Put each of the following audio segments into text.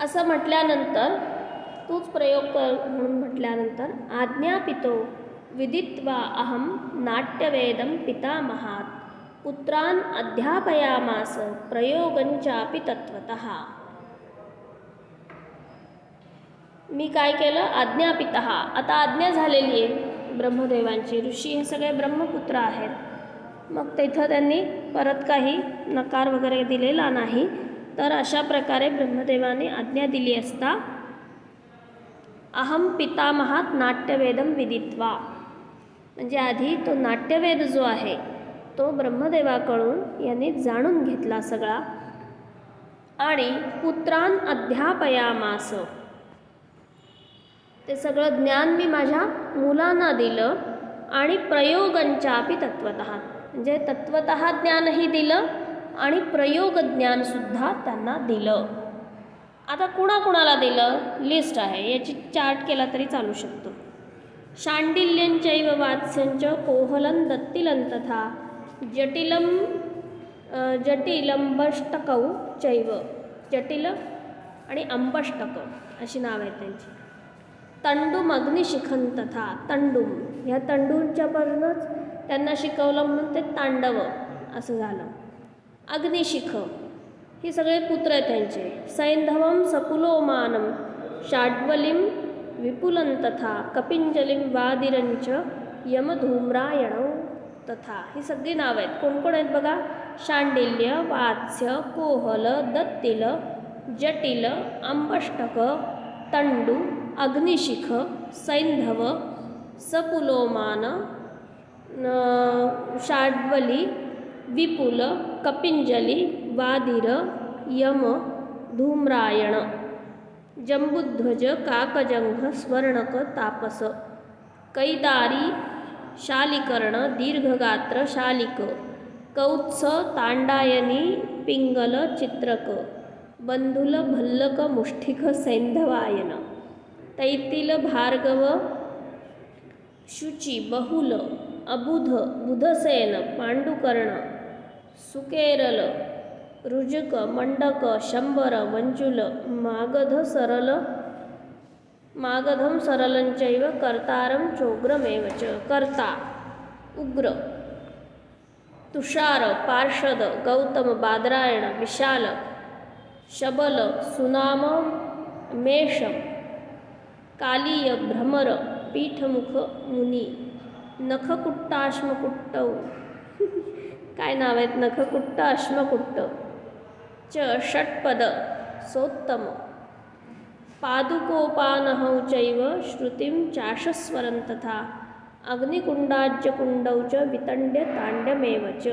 असं म्हटल्यानंतर तूच प्रयोग कर म्हणून म्हटल्यानंतर आज्ञापितो विदित्वा अहम नाट्यवेदं पितामहात पुत्रान अध्यापयामास प्रयोगंचापि तत्वत मी काय केलं? आज्ञापित। आता आज्ञा झालेली आहे ब्रह्मदेवांची ऋषी हे सगळे ब्रह्मपुत्र आहेत. मग तिथं त्यांनी परत काही नकार वगैरे दिलेला नाही. तर अशा प्रकारे ब्रह्मदेवाने आज्ञा दिली असता अहम पितामहात नाट्यवेदम विदित्वा. म्हणजे आधी तो नाट्यवेद जो आहे तो ब्रह्मदेवाकडून यांनी जाणून घेतला सगळा. आणि पुत्रान अध्यापयामास. ते सगळं ज्ञान मी माझ्या मुलांना दिलं आणि प्रयोगंचापी तत्वत म्हणजे तत्वत ज्ञानही दिलं आणि प्रयोग ज्ञानसुद्धा त्यांना दिलं. आता कुणाकुणाला दिलं? लिस्ट आहे. याची चार्ट केला तरी चालू शकतो. शांडिल्यंचैव वात्स्यंच कोहलन दत्तिलं तथा जटिलं जटिलंबष्टकौ चैव जटिल आणि अंबष्टक अशी नाव आहेत त्यांची. तंडुम अग्निशिखन तथा तंडुम. ह्या तंडूंच्यापासूनच त्यांना शिकवलं म्हणून ते तांडव असं झालं. अग्निशिख. हे सगळे पुत्र आहेत त्यांचे. सैंधवम सकुलोमानम षाड्वलिम विपुलं तथा कपिंजलिम वादिरंच यमधूम्रायणौ तथा. ही सगळी नावं आहेत. कोण कोण आहेत बघा? शांडिल्य वात्स्य कोहल दत्तिल जटिल अंबष्टक तंडू अग्निशिख सैंधव सपुलोमान षाड्वली विपुल कपिञ्जलि वादिर यम धूम्रायण जम्बुध्वज काकजंघ स्वर्णक तापस कैदारी शालिकर्ण दीर्घगात्र शालिक कौत्स तांडायनी पिंगल चित्रक बंधुल भल्लक मुष्ठिक सैंधवायन तैतिल भार्गव शुचि बहुल अबुध बुधसेन पांडुकर्ण सुकेरल रुजक मंडक शंबर मंजुल मागध सरल मागधम सरलंचैव कर्तारं चोग्रमेव च। कर्ता उग्र तुषार पार्षद गौतम बादरायण विशाल शबल सुनाम मेष कालीय भ्रमर पीठमुख मुनी नखकुट्टाश्मकुट्टौ। काय नाव आहेत? नखकुट्ट अश्मकुट्ट. च षटपद सोत्तम. पादुकोपानहौ चैव श्रुतिं चाशस्वरं तथा अग्निकुण्डाज्यकुण्डौ च वितण्ड्य ताण्ड्यमेव च.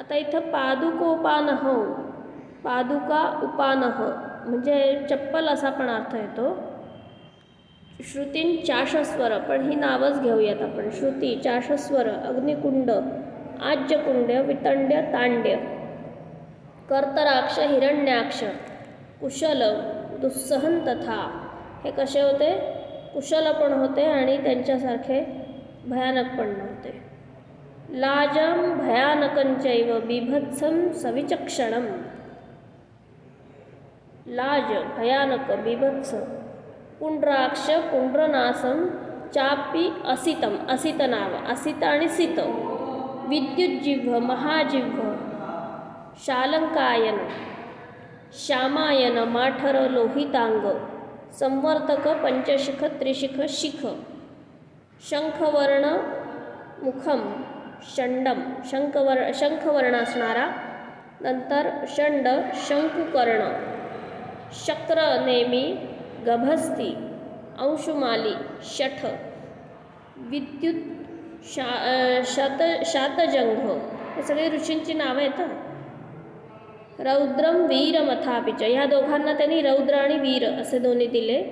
आता इथं पादुकोपानह पादुका उपानह म्हणजे चप्पल असा पण अर्थ येतो. श्रुतीं चाशस्वर पण ही नावच घेऊयात आपण. श्रुती चाशस्वर अग्निकुंड आज्यकुंड वितंड्य तांड्य. कर्तराक्ष हिरण्याक्ष. कुशल दुस्सहन तथा. हे कसे होते? कुशल पण होते आणि त्यांच्यासारखे भयानक पण नव्हते. लाजम भयानकंचैव बिभत्सम सविचक्षणम. लाज भयानक बिभत्स. पुंड्राक्ष पुंड्रनासम चापी असितम असित नाव असित आणि सित. विद्युज्जिव्ह महाजिव्ह शालंकायन श्यामायन माठर लोहितांग संवर्तक पंचशिख त्रिशिख शिख. शंखवर्ण मुखम षंडम शंखवर शंखवर्ण असणारा नंतर षंड शंकुकर्ण. शक्र गभस्ती अंशुमाली शठ विद्युत शा शत शातजंघ हे सगळे ऋषींची नावं आहेत रौद्रम वीर मथापिच ह्या दोघांना त्यांनी रौद्र आणि वीर असे दोन्ही दिले.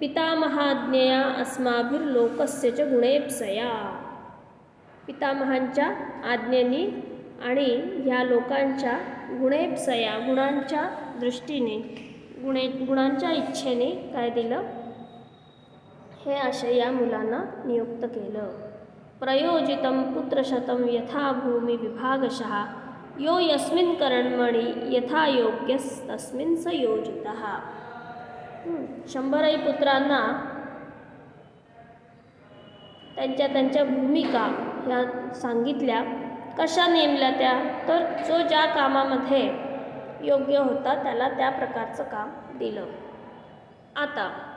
पितामहाज्ञया अस्माभिर लोकस्य च गुणेप्सया. पितामहांच्या आज्ञेनी आणि ह्या लोकांच्या गुणेप्सया गुणांच्या दृष्टीने गुणे गुणांच्या इच्छेने काय दिलं? हे असे या मुलांना नियुक्त केलं. प्रयोजितं पुत्रशतं यथा भूमी विभागशः यो यस्मिन कर्णमणी यथा योग्य तस्मिन स योजित। शंभरही पुत्रांना त्यांच्या त्यांच्या भूमिका ह्या सांगितल्या. कशा नेमल्या त्या? तर जो ज्या कामामध्ये योग्य होता त्याला त्या प्रकारचं काम दिलं. आता